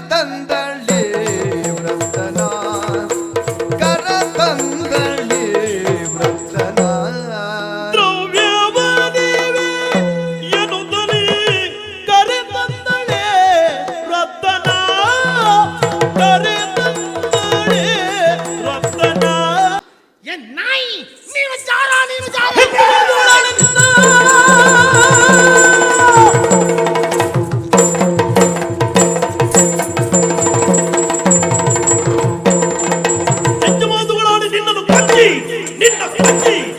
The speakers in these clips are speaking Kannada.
தந்தன in the fucking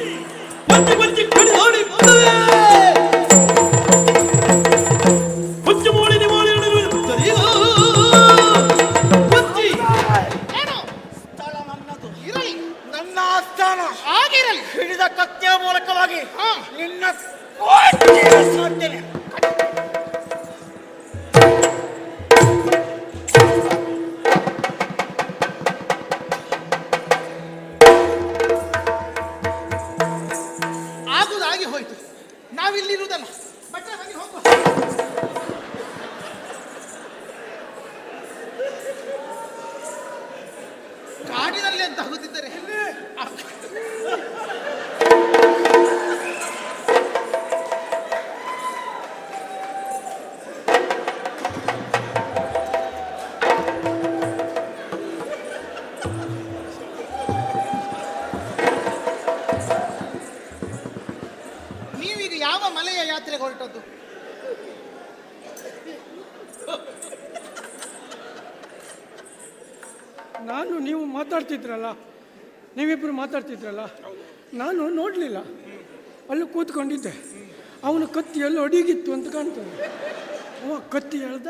ಕಾಡಿನಲ್ಲಿ ಅಂತ ಹೋಗುತ್ತಿದ್ದರೆ ನೀವೀಗ ಯಾವ ಮಲೆಯ ಯಾತ್ರೆಗೆ ಹೊರಟದ್ದು? ನಾನು ನೀವು ಮಾತಾಡ್ತಿದ್ರಲ್ಲ ನೀವಿಬ್ಬರು ಮಾತಾಡ್ತಿದ್ರಲ್ಲ ನಾನು ನೋಡಲಿಲ್ಲ. ಅಲ್ಲಿ ಕೂತ್ಕೊಂಡಿದ್ದೆ. ಅವನು ಕತ್ತಿ ಎಲ್ಲ ಅಡಿಗಿತ್ತು ಅಂತ ಕಾಣ್ತದೆ. ಅವ ಕತ್ತಿ ಹೇಳ್ದ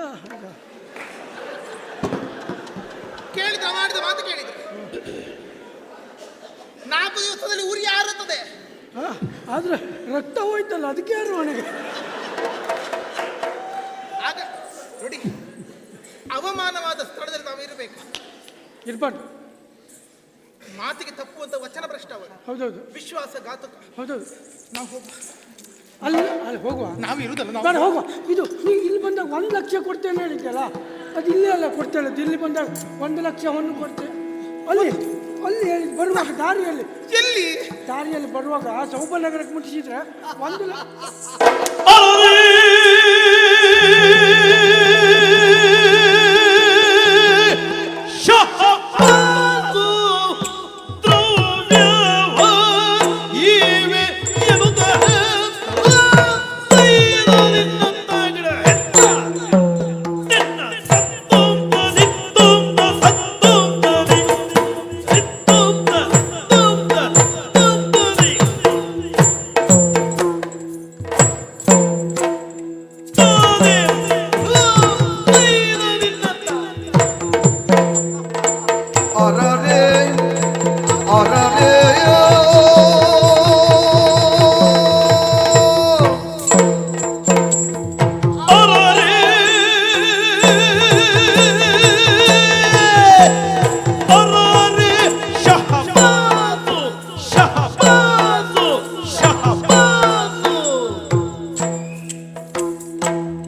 ಕೇಳಿದ ಮಾಡಿದ ಮಾತು ಕೇಳಿದ್ರೆ. ನಾಲ್ಕು ದಿವಸದಲ್ಲಿ ಉರಿ ಆರುತ್ತದೆ. ಆದ್ರೆ ರಕ್ತ ಹೋಯ್ತಲ್ಲ ಅದಕ್ಕೆ ಯಾರು ಅವನಿಗೆ? ಆಗ ನೋಡಿ ಅವಮಾನವಾದ ಸ್ಥಳದಲ್ಲಿ ನಾವು ಇರಬೇಕು. ಇರ್ಬಾರ್ದು. ಮಾತಿಗೆ ತಪ್ಪುವಂತ ವಚನ ಭ್ರಷ್ಟ ಹೌದೌದು. ವಿಶ್ವಾಸ ವಿಶ್ವಾಸಘಾತಕ ಹೌದೌದು. ನಾವು ಹೋಗುವ. ಅಲ್ಲಿ ಅಲ್ಲಿ ಹೋಗುವ. ನಾವು ಇರುವುದಲ್ಲ ನಾವು ಹೋಗುವ. ಇದು ನೀ ಇಲ್ಲಿ ಬಂದಾಗ ಒಂದು ಲಕ್ಷ ಕೊಡ್ತೇನೆ ಹೇಳಿದ್ಯಲ್ಲ ಅದು ಇಲ್ಲೇ ಅಲ್ಲ ಕೊಡ್ತೇನೆ ಇಲ್ಲಿ ಬಂದಾಗ ಒಂದು ಲಕ್ಷವನ್ನು ಕೊಡ್ತೇನೆ. ಅಲ್ಲಿ ಅಲ್ಲಿ ಹೇಳಿ ಬರುವಾಗ ದಾರಿಯಲ್ಲಿ. ಎಲ್ಲಿ? ದಾರಿಯಲ್ಲಿ ಬರುವಾಗ ಸೌಭನಗರಕ್ಕೆ ಮುಟ್ಟಿಸಿದ್ರೆ ಒಂದು ಲ-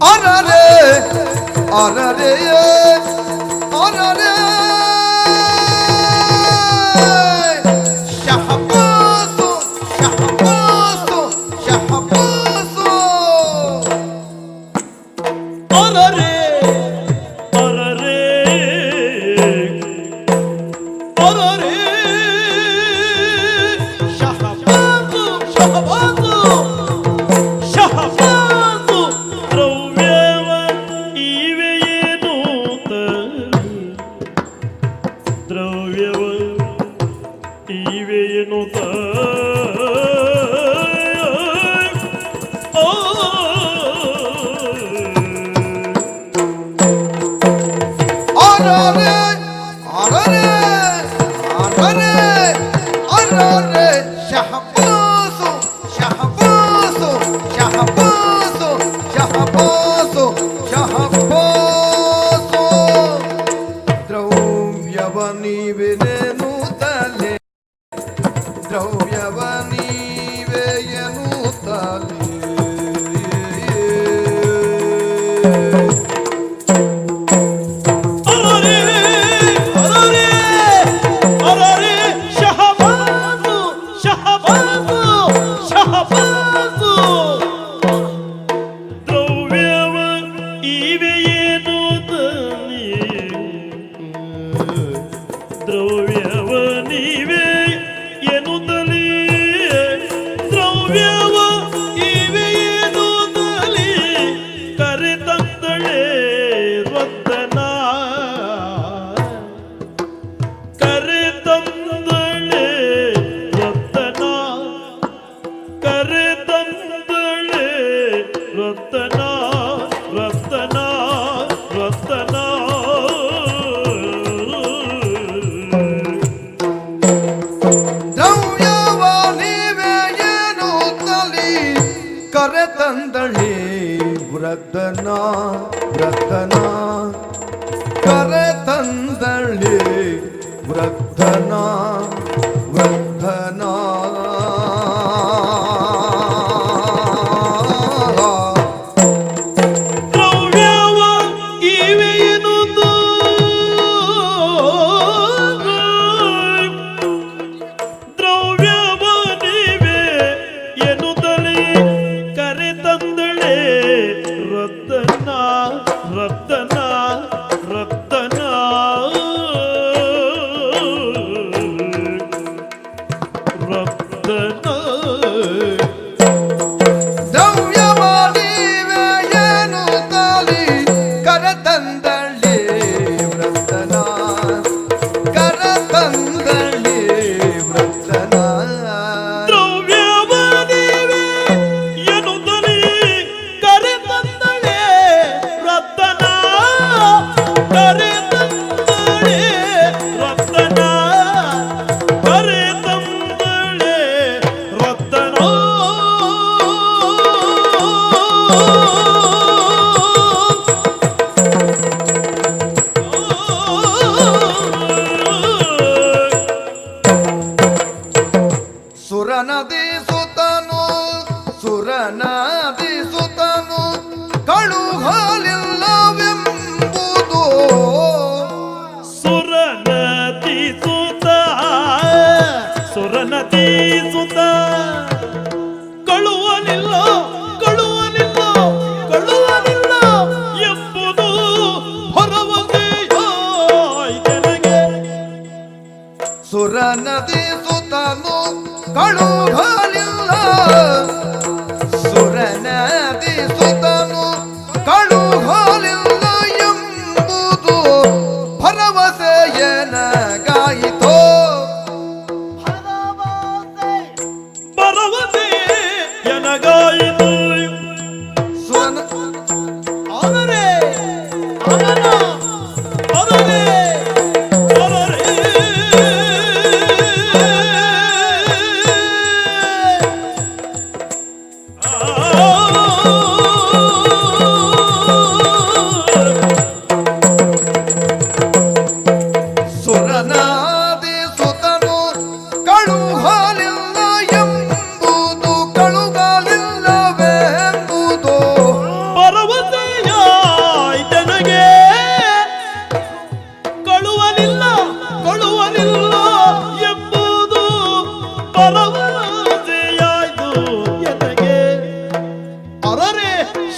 অনারে অনারে অনারে Lord. ரத்தனா ரத்தன रणदे सुतानो कडू घालिल्ला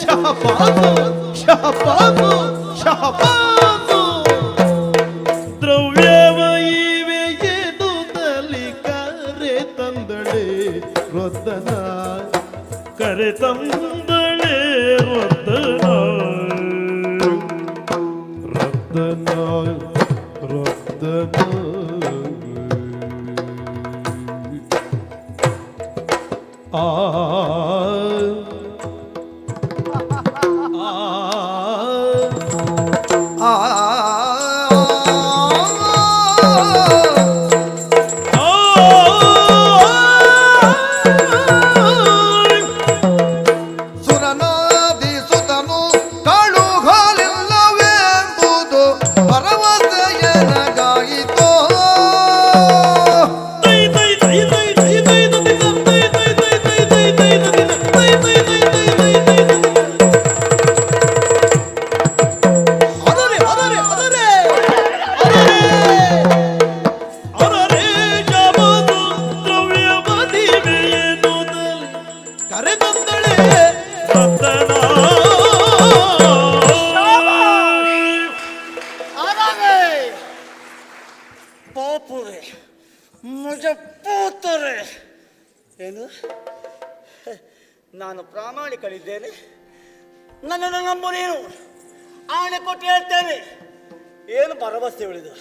Shahabazu, Shahabazu, Shahabazu. Throw ನಾನು ಪ್ರಾಮಾಣಿಕಳಿದ್ದೇನೆ ನನ್ನನ್ನು ನಂಬು ನೀನು. ಆಣೆ ಕೊಟ್ಟು ಹೇಳ್ತೇನೆ. ಏನು ಭರವಸೆ ಉಳಿದು?